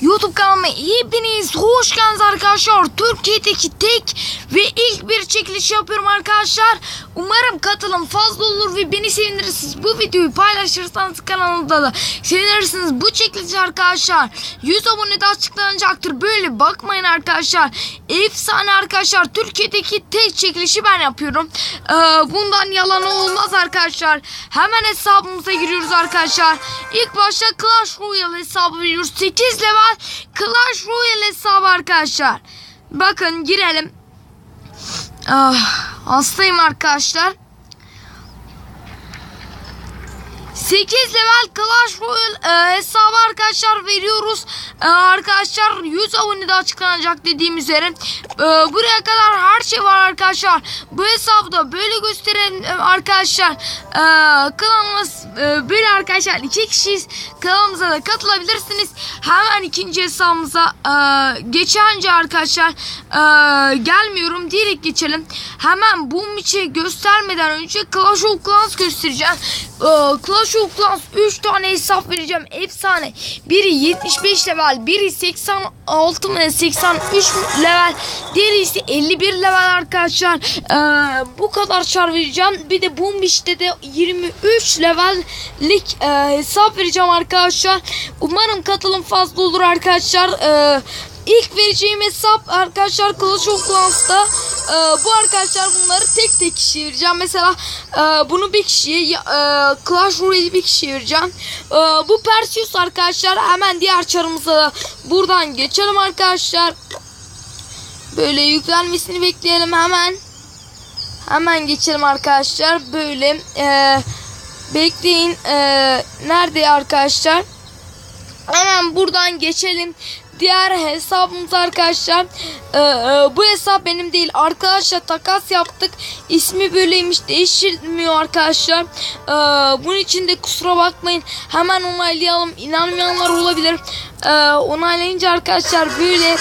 YouTube kanalıma hepiniz hoş geldiniz arkadaşlar. Türkiye'deki tek ve ilk bir çekiliş yapıyorum arkadaşlar. Umarım katılım fazla olur ve beni sevindirirsiniz. Bu videoyu paylaşırsanız kanalımda da sevinirsiniz. Bu çekiliş arkadaşlar 100 abonede açıklanacaktır. Böyle bakmayın arkadaşlar. Efsane arkadaşlar. Türkiye'deki tek çekilişi ben yapıyorum. Ee, bundan yalan olmaz arkadaşlar. Hemen hesabımıza giriyoruz arkadaşlar. İlk başta Clash Royale hesabı veriyoruz. 8 level Clash Royale hesabı arkadaşlar. Bakın girelim. Ah, hastayım arkadaşlar. 8 level Clash Royale e, hesabı arkadaşlar veriyoruz. E, arkadaşlar 100 abonede açıklanacak dediğim üzere. E, buraya kadar her şey var arkadaşlar. Bu hesabda böyle gösterelim e, arkadaşlar. E, kanalımız e, böyle arkadaşlar. iki kişiyiz. Kanalımıza da katılabilirsiniz. Hemen ikinci hesabımıza e, geçence arkadaşlar e, gelmiyorum. Direkt geçelim. Hemen bu miçi göstermeden önce Clash of Clans göstereceğim. E, Clash of Clans 3 tane hesap vereceğim. Efsane. Biri 75 level, biri 86 mı 83 level, diğeri ise 51 level arkadaşlar. Ee, bu kadar çar vereceğim. Bir de Boombich'te de 23 levellik e, hesap vereceğim arkadaşlar. Umarım katılım fazla olur arkadaşlar. Ee, İlk vereceğim hesap arkadaşlar Clash of Clans'ta. Ee, bu arkadaşlar bunları tek tek kişiye vereceğim. Mesela e, bunu bir kişiye e, Clash Royale'i bir kişiye vereceğim. E, bu Perseus arkadaşlar. Hemen diğer çarımıza da buradan geçelim arkadaşlar. Böyle yüklenmesini bekleyelim hemen. Hemen geçelim arkadaşlar. Böyle e, bekleyin. E, nerede arkadaşlar? Hemen buradan geçelim. Diğer hesabımız arkadaşlar. Ee, e, bu hesap benim değil. Arkadaşlar takas yaptık. İsmi böyleymiş. Değiştirmiyor arkadaşlar. Ee, bunun için de kusura bakmayın. Hemen onaylayalım. İnanmayanlar olabilir. Ee, onaylayınca arkadaşlar böyle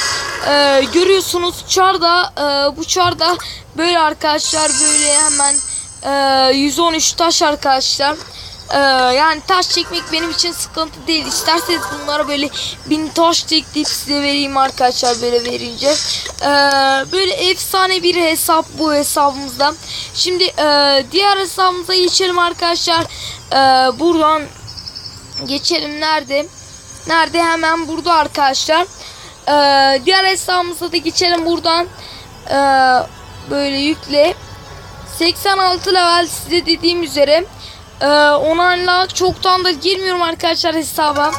e, görüyorsunuz. Çarda e, bu çarda böyle arkadaşlar böyle hemen e, 113 taş arkadaşlar. Ee, yani taş çekmek benim için sıkıntı değil. İsterseniz bunlara böyle bin taş tekleyip size vereyim arkadaşlar böyle verince. Ee, böyle efsane bir hesap bu hesabımızda. Şimdi e, diğer hesabımıza geçelim arkadaşlar. Ee, buradan geçelim nerede? Nerede? Hemen burada arkadaşlar. Ee, diğer hesabımıza da geçelim buradan. Ee, böyle yükle. 86 level size dediğim üzere. Ee, onayla çoktan da girmiyorum arkadaşlar hesaba.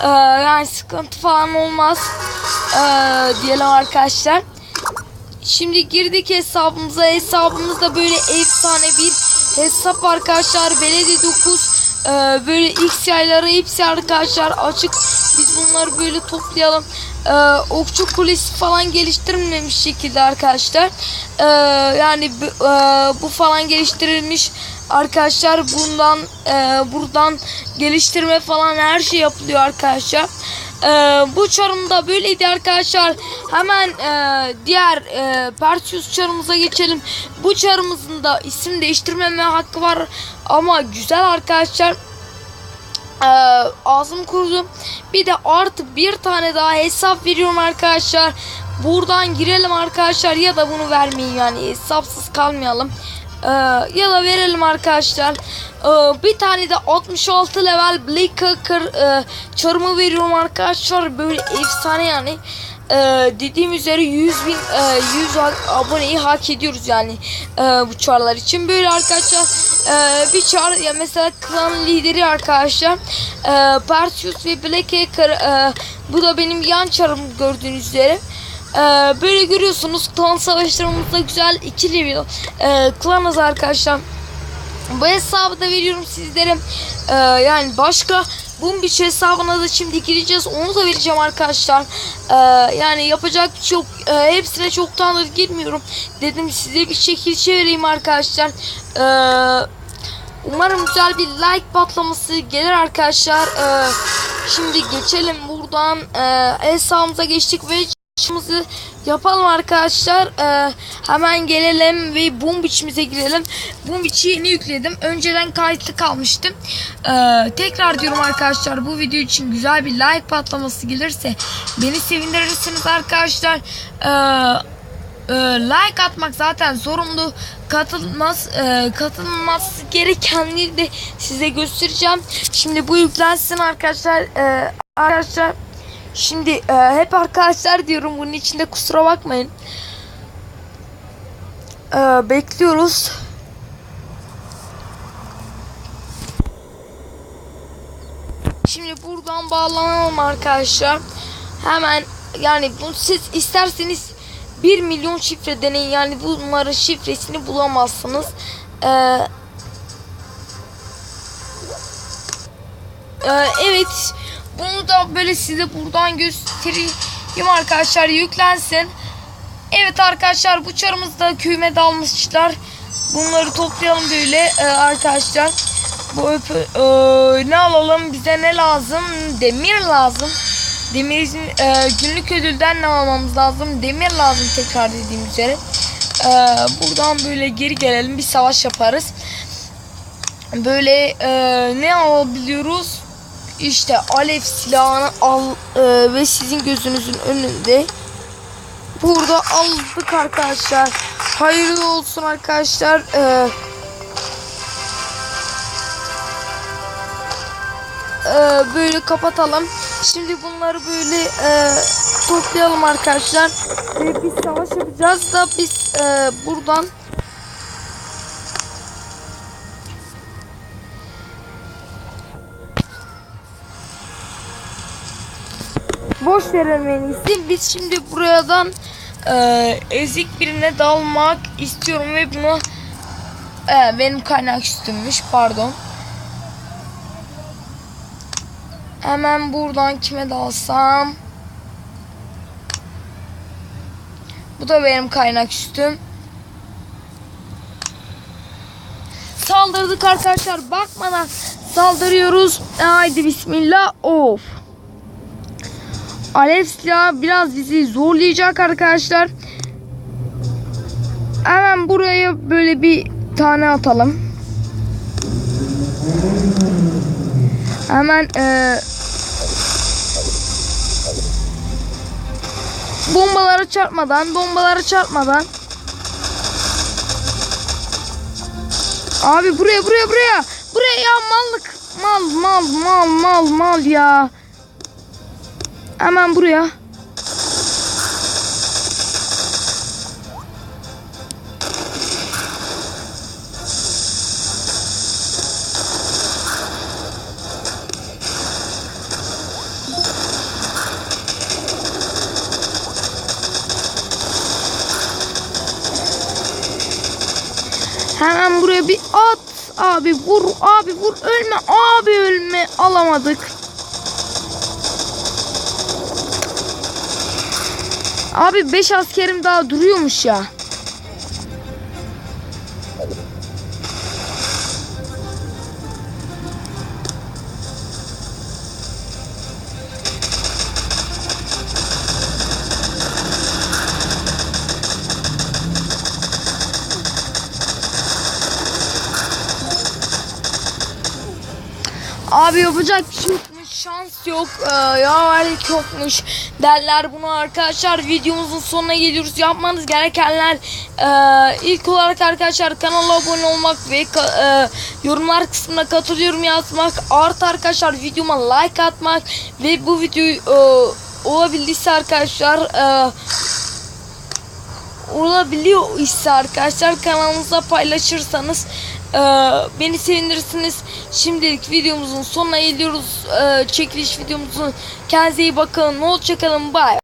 Ee, yani sıkıntı falan olmaz. Ee, diyelim arkadaşlar. Şimdi girdik hesabımıza. Hesabımızda böyle efsane bir hesap arkadaşlar. Belediye 9 ee, böyle X yayları hepsi arkadaşlar açık. Biz bunları böyle toplayalım. Ee, okçu kulesi falan geliştirilmemiş şekilde arkadaşlar. Ee, yani e, bu falan geliştirilmiş arkadaşlar. Bundan e, buradan geliştirme falan her şey yapılıyor arkadaşlar. Ee, bu çarım da böyleydi arkadaşlar. Hemen e, diğer e, Perseus çarımıza geçelim. Bu çarımızın da isim değiştirmeme hakkı var. Ama güzel arkadaşlar. Ee, ağzım kurudu. Bir de artı bir tane daha hesap veriyorum arkadaşlar. Buradan girelim arkadaşlar ya da bunu vermeyin yani hesapsız kalmayalım. Ee, ya da verelim arkadaşlar. Ee, bir tane de 66 level Black Hacker e, çarımı veriyorum arkadaşlar. Böyle efsane yani. Ee, dediğim üzere 100 bin e, 100 ha- aboneyi hak ediyoruz yani e, bu çarlar için. Böyle arkadaşlar e, bir çar ya mesela klan lideri arkadaşlar e, Perseus ve Black e, bu da benim yan çarım gördüğünüz üzere. Ee, böyle görüyorsunuz klan savaşlarımızda güzel iki level e, klanız arkadaşlar. Bu hesabı da veriyorum sizlere. Ee, yani başka Boombiç hesabına da şimdi gireceğiz. Onu da vereceğim arkadaşlar. Ee, yani yapacak bir şey yok. Ee, hepsine çoktandır girmiyorum. Dedim size bir şekil çevireyim arkadaşlar. Ee, umarım güzel bir like patlaması gelir arkadaşlar. Ee, şimdi geçelim buradan. Ee, hesabımıza geçtik ve açımızı yapalım arkadaşlar. Ee, hemen gelelim ve boom biçimize girelim. Boom biçi yeni yükledim. Önceden kayıtlı kalmıştım. Ee, tekrar diyorum arkadaşlar bu video için güzel bir like patlaması gelirse beni sevindirirsiniz arkadaşlar. Ee, e, like atmak zaten zorunlu. Katılmaz e, katılması gerekenleri de size göstereceğim. Şimdi bu yüklensin arkadaşlar. E, arkadaşlar şimdi e, hep arkadaşlar diyorum bunun içinde kusura bakmayın. E, bekliyoruz. Şimdi buradan bağlanalım arkadaşlar. Hemen yani bunu siz isterseniz 1 milyon şifre deneyin. Yani bunların şifresini bulamazsınız. Ee, e, evet. Bunu da böyle size buradan göstereyim arkadaşlar. Yüklensin. Evet arkadaşlar bu çarımızda küme dalmışlar. Bunları toplayalım böyle e, arkadaşlar. Bu öpü, e, ne alalım? Bize ne lazım? Demir lazım. Demirin e, günlük ödülden ne almamız lazım? Demir lazım tekrar dediğim üzere. E, buradan böyle geri gelelim. Bir savaş yaparız. Böyle e, ne alabiliyoruz? İşte alev silahını al e, ve sizin gözünüzün önünde. Burada aldık arkadaşlar. Hayırlı olsun arkadaşlar. E, e, böyle kapatalım. Şimdi bunları böyle e, toplayalım arkadaşlar. Ve bir savaş yapacağız da biz e, buradan boş iyisi. Biz şimdi buradan e, ezik birine dalmak istiyorum ve bunu e, benim kaynak üstümmüş pardon. Hemen buradan kime dalsam. Bu da benim kaynak üstüm. Saldırdık arkadaşlar. Bakmadan saldırıyoruz. Haydi bismillah. Of. Alev silahı biraz bizi zorlayacak arkadaşlar. Hemen buraya böyle bir tane atalım. Hemen e, bombalara çarpmadan, bombalara çarpmadan. Abi buraya buraya buraya. Buraya ya mallık. Mal mal mal mal mal ya. Hemen buraya. Hemen buraya bir at. Abi vur. Abi vur. Ölme. Abi ölme. Alamadık. Abi 5 askerim daha duruyormuş ya. Abi yapacak bir şey yokmuş. Şans yok. Ee, yaverlik yokmuş. Derler bunu arkadaşlar. Videomuzun sonuna geliyoruz. Yapmanız gerekenler e, ilk olarak arkadaşlar kanala abone olmak ve e, yorumlar kısmına katılıyorum yazmak. Artı arkadaşlar videoma like atmak ve bu videoyu e, olabildiyse arkadaşlar e, olabiliyor ise arkadaşlar kanalınıza paylaşırsanız e, beni sevindirirsiniz. Şimdilik videomuzun sonuna geliyoruz. E, çekiliş videomuzun kendinize iyi bakın. Hoşçakalın. Bye.